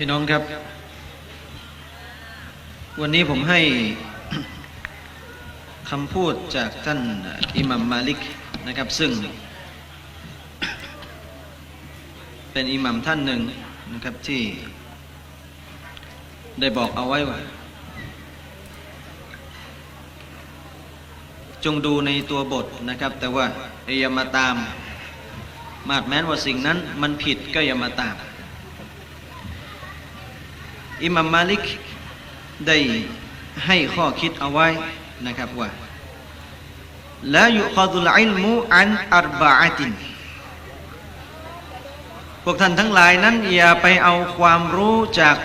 พี่น้องครับ วันนี้ผมให้คำพูดจากท่านอิหมัมมาลิกนะครับ ซึ่ง เป็นอิหมัมท่านหนึ่งนะครับที่ ได้บอกเอาไว้ว่า จงดูในตัวบทนะครับ แต่ว่าอย่ามาตาม มาดแม้นว่าสิ่งนั้นมันผิดก็อย่ามาตาม อิมัมมาลิกได้ให้ข้อคิดเอาไว้นะครับว่าละยุคดุลอิลมุอันอัรบะอาตินพวกท่านทั้งหลายนั้นอย่าไปเอาความรู้จาก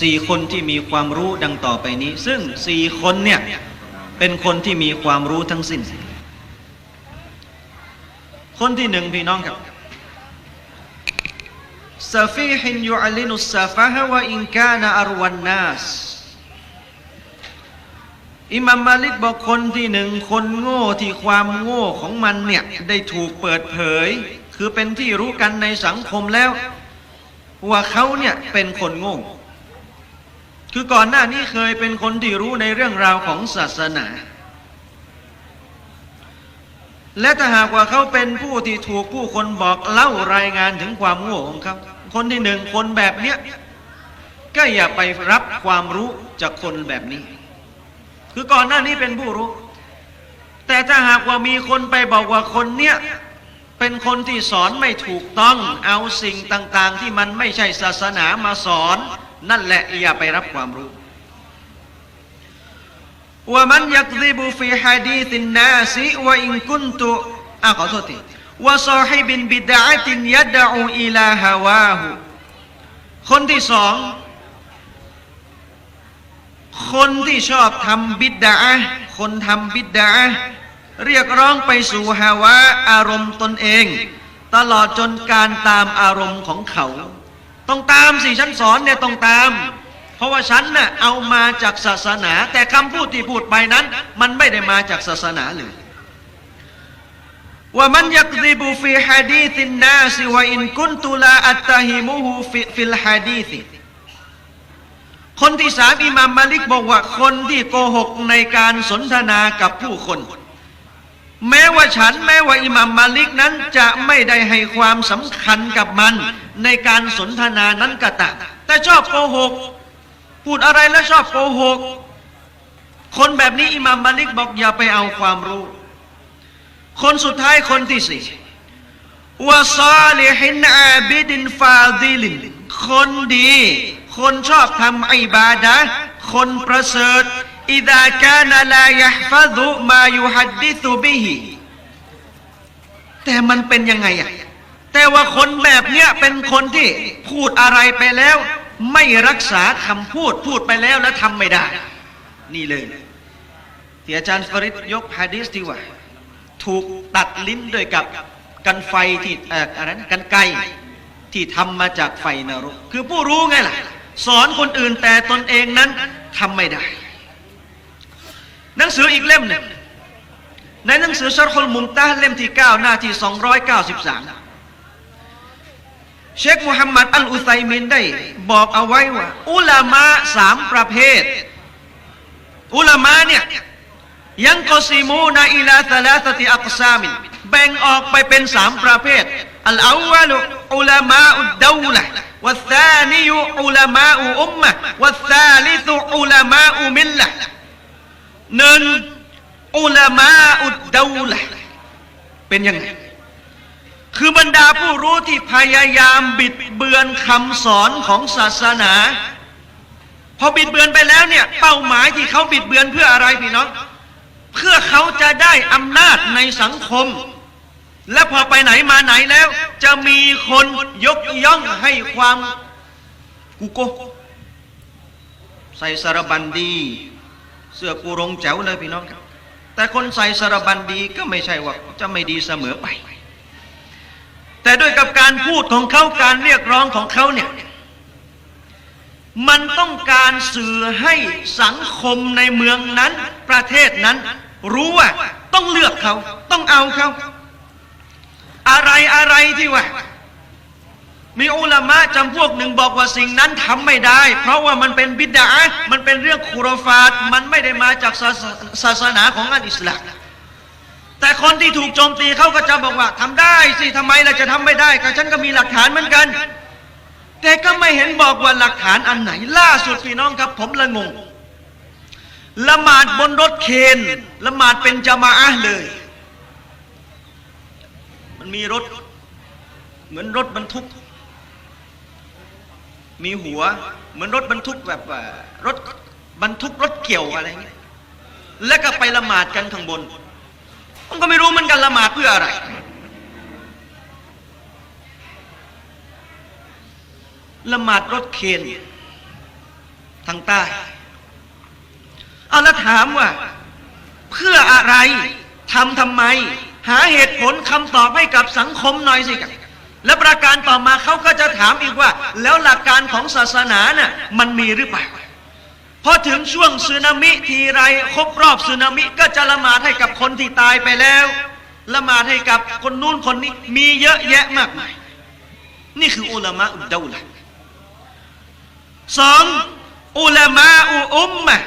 สี่คนที่มีความรู้ดังต่อไปนี้ ซึ่งสี่คนเนี่ยเป็นคนที่มีความรู้ทั้งสิ้น คนที่หนึ่งพี่น้องครับ ซาฟีฮินยูอัลินุสซาฟะฮะวะอินกานะอรวันนัสอิมามมาลิกบอกคนที่หนึ่งคนโง่ที่ความโง่ของมันเนี่ยได้ถูกเปิดเผย คือเป็นที่รู้กันในสังคมแล้ว ว่าเขาเนี่ยเป็นคนโง่ คือก่อนหน้านี้เคยเป็นคนที่รู้ในเรื่องราวของศาสนา และถ้าหากว่าเขาเป็นผู้ที่ถูกผู้คนบอกเล่ารายงานถึงความโง่ของเขาคนที่หนึ่งคนแบบเนี้ยก็อย่าไปรับความรู้จากคนแบบนี้ คือก่อนหน้านี้เป็นผู้รู้ แต่ถ้าหากว่ามีคนไปบอกว่าคนเนี้ยเป็นคนที่สอนไม่ถูกต้องเอาสิ่งต่าง ๆ ที่มันไม่ใช่ศาสนามาสอน นั่นแหละอย่าไปรับความรู้ ว่ามันยักซิบุฟีฮะดีตินนาสิว่าอินกุนตุอะขอโทษทีว่าซอฮิบินบิดาตินยัดอูอิลาฮาวาหูคนที่สองคนที่ชอบทำบิดาคนทำบิดาเรียกร้องไปสู่ฮาวาอารมณ์ตนเอง ตลอดจนการตามอารมณ์ของเขา ต้องตามสิฉันสอนเนี่ยต้องตาม เพราะว่าฉันน่ะเอามาจากศาสนา แต่คำพูดที่พูดไปนั้น มันไม่ได้มาจากศาสนาเลยว่ามันยักซิบุฟีฮะดีตินนาสิวะอินกุนตุลาอัตตาฮิมุฮูฟิลฮะดีติคนที่สามอิมามมาลิกบอกว่าคนที่โกหกในการสนทนากับผู้คน แม้ว่าฉันแม้ว่าอิมามมาลิกนั้นจะไม่ได้ให้ความสำคัญกับมัน ในการสนทนานั้นก็ตามแต่ชอบโกหก พูดอะไรแล้วชอบโกหก คนแบบนี้อิหมามมาลิกบอกอย่าไปเอาความรู้ คนสุดท้ายคนที่สี่วาซาลิฮินอาบิดินฟาดิลินคนดี คนชอบทำอิบาดะคนประเสริฐอิดะกานลายะฟะดุมายุฮัดดิซุบิฮิแต่มันเป็นยังไงอะแต่ว่าคนแบบเนี้ยเป็นคนที่พูดอะไรไปแล้ว ไม่รักษาคำพูดพูดไปแล้วแล้วทำไม่ได้ นี่เลยที่อาจารย์ฟริดยกฮะดีษที่ว่า ถูกตัดลิ้นด้วยกับกันไฟที่เอ่ออะไรนะกันไกที่ทำมาจากไฟนรก คือผู้รู้ไงล่ะ สอนคนอื่นแต่ตนเองนั้นทำไม่ได้ หนังสืออีกเล่มหนึ่งในหนังสือชาร์คลมุมตาเล่มที่ 9 หน้าที่ 293 เชคมุฮัมมัดอัลอุไซมินได้บอกเอาไว้ว่า อุลามะสามประเภท อุลามะเนี่ยยังกอซิมูนาอิลาตลาตติอักซามินแบ่งออกไปเป็นสามประเภทอัลอาวะลอุลามะอุดดาวละวัลธานียอุลามะอุอุมมะวัลธาลิซุอุลามะอุมิลละหนึ่งอุลามะอุดดาวละเป็นยังไง คือบรรดาผู้รู้ที่พยายามบิดเบือนคำสอนของศาสนา พอบิดเบือนไปแล้วเนี่ย เป้าหมายที่เขาบิดเบือนเพื่ออะไรพี่น้อง เพื่อเขาจะได้อำนาจในสังคม และพอไปไหนมาไหนแล้ว จะมีคนยกย่องให้ความกูโกใส่สารบันดี เสื้อกูรงแจ๋วเลยพี่น้องครับแต่คนใส่สารบันดีก็ไม่ใช่ว่าจะไม่ดีเสมอไป แต่ด้วยกับการพูดของเขาการเรียกร้องของเขาเนี่ยมันต้องการสื่อให้สังคมในเมืองนั้น ประเทศนั้น รู้ว่าต้องเลือกเขาต้องเอาเขาอะไรอะไรที่ว่า มีอุลามะจำพวกหนึ่งบอกว่าสิ่งนั้นทำไม่ได้ เพราะว่ามันเป็นบิดามันเป็นเรื่องคุรฟาตมันไม่ได้มาจากศาสศาสนาของอันอิสลาม แต่คนที่ถูกโจมตีเขาก็จะบอกว่าทำได้สิทำไมเราจะทำไม่ได้ก็ฉันก็มีหลักฐานเหมือนกัน แต่ก็ไม่เห็นบอกว่าหลักฐานอันไหน ล่าสุดพี่น้องครับผมละงงละหมาดบนรถเคนละหมาดเป็นจามาอะห์เลย มันมีรถ เหมือนรถบรรทุก มีหัว เหมือนรถบรรทุกแบบรถบรรทุกรถเกี่ยวอะไรเงี้ยแล้วก็ไปละหมาดกันข้างบน ผมก็ไม่รู้มันกันละหมาดเพื่ออะไร ละหมาดรถเคนทางใต้เอาแล้วถามว่า เพื่ออะไรทำทำไม หาเหตุผลคำตอบให้กับสังคมหน่อยสิครับและประการต่อมาเขาก็จะถามอีกว่า แล้วหลักการของศาสนาน่ะมันมีหรือเปล่า พอถึงช่วงสึนามิทีไรครบรอบสึนามิก็จะละหมาดให้กับคนที่ตายไปแล้ว ละหมาดให้กับคนนู้นคนนี้มีเยอะแยะมากมาย นี่คืออุลามะอุดเดาละสองอุลามะอุอุมมะ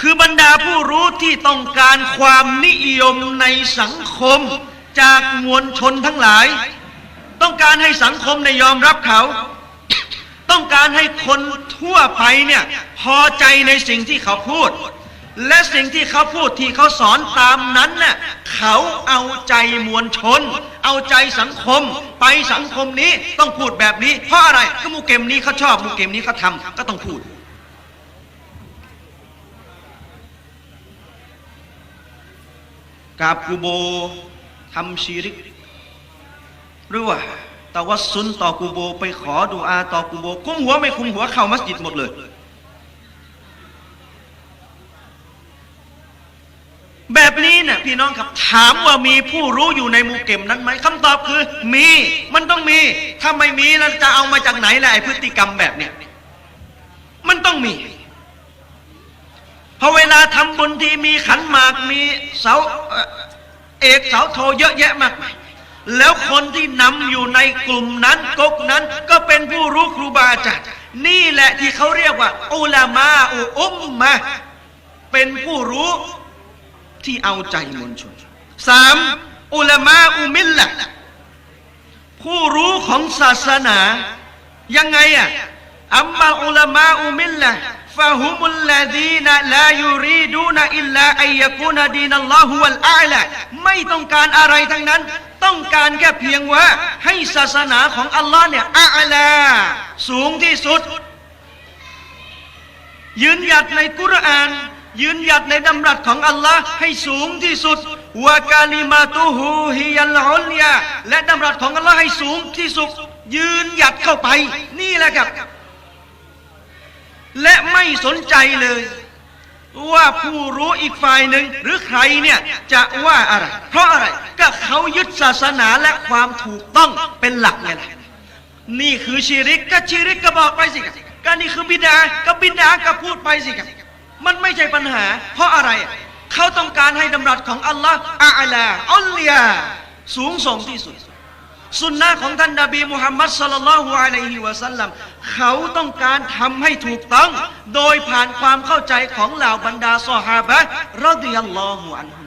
คือบรรดาผู้รู้ที่ต้องการความนิยมในสังคมจากมวลชนทั้งหลาย ต้องการให้สังคมในยอมรับเขา ต้องการให้คนทั่วไปเนี่ยพอใจในสิ่งที่เขาพูด และสิ่งที่เขาพูดที่เขาสอนตามนั้นน่ะเขาเอาใจมวลชน เอาใจสังคม ไปสังคมนี้ต้องพูดแบบนี้ เพราะอะไรก็มูเกมนี้เขาชอบมูเกมนี้เขาทำก็ต้องพูดกาบกูโบทำชีริกหรือว่า ตะวัสซุนต่อกูโบ ไปขอดูอาต่อกูโบ คุ้มหัวไม่คุ้มหัวเข้ามัสยิดหมดเลย แบบนี้เนี่ยพี่น้องครับถามว่ามีผู้รู้อยู่ในมูเก็มนั้นไหมคำตอบคือ มีมันต้องมี ถ้าไม่มีแล้วจะเอามาจากไหนล่ะไอพฤติกรรมแบบเนี้ยมันต้องมีพอเวลาทำบุญที่มีขันหมากมีเสาเอ่อเอกเสาโทเยอะแยะมากมาย แล้วคนที่นำอยู่ในกลุ่มนั้นก๊กนั้น ก็เป็นผู้รู้ครูบาอาจารย์นี่แหละที่เขาเรียกว่า อุลามาอุอุมมะเป็นผู้รู้ที่เอาใจมวลชนสามอุลามาอุมิลละผู้รู้ของศาสนายังไงอะอัมมาอุลามาอุมิลละ ฟะฮุมุลลดีนลายูรีดูนอิลลาอัยยกูนดีนัลลอฮุวัลอาละไม่ต้องการอะไรทั้งนั้น ต้องการแค่เพียงว่า ให้ศาสนาของอัลลอฮ์เนี่ยอาลาสูงที่สุด ยืนหยัดในกุรอาน ยืนหยัดในดำรัสของอัลลอฮ์ให้สูงที่สุดวะกาลิมาตุฮูฮิยัลอุลยาและดำรัสของอัลลอฮ์ให้สูงที่สุด ยืนหยัดเข้าไป นี่แหละครับ และไม่สนใจเลย ว่าผู้รู้อีกฝ่ายหนึ่งหรือใครเนี่ยจะว่าอะไร เพราะอะไรก็เขายึดศาสนาและความถูกต้องเป็นหลักไงล่ะนี่คือชีริกก็ชีริกก็บอกไปสิครับก็นี่คือบิดาก็บิดาก็พูดไปสิครับมันไม่ใช่ปัญหา เพราะอะไรเขาต้องการให้ดำรัสของอัลลอฮ์อาลาอัลลียสูงส่งที่สุด สุนนะของท่านนบีมุฮัมมัดสลลัลฮุอะลัยฮิวะสัลลัมเขาต้องการทำให้ถูกต้อง โดยผ่านความเข้าใจของเหล่าบรรดาซอฮาบะรดิยัลลอฮุอันฮุ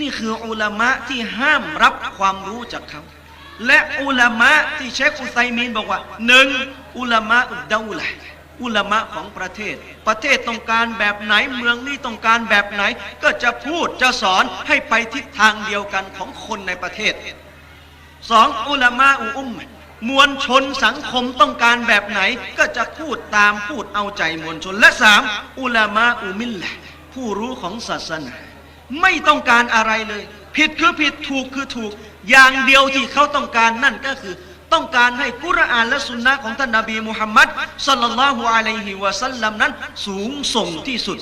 นี่คืออุลามะที่ห้ามรับความรู้จากเขา และอุลามะที่เชคอุไซมีนบอกว่าหนึ่งอุลามะอุดดาละห์ อุลามะของประเทศ ประเทศต้องการแบบไหนเมืองนี้ต้องการแบบไหน ก็จะพูดจะสอนให้ไปทิศทางเดียวกันของคนในประเทศสองอุลามะอุอุมมมวลชนสังคมต้องการแบบไหน ก็จะพูดตามพูดเอาใจมวลชน และสามอุลามะอุมิลละผู้รู้ของศาสนา ไม่ต้องการอะไรเลย ผิดคือผิดถูกคือถูก อย่างเดียวที่เขาต้องการนั่นก็คือ ต้องการให้กุรอานและสุนนะของท่านนบีมุฮัมมัดสัลลัลลอฮุอะลัยฮิวะสัลลัมนั้นสูงส่งที่สุด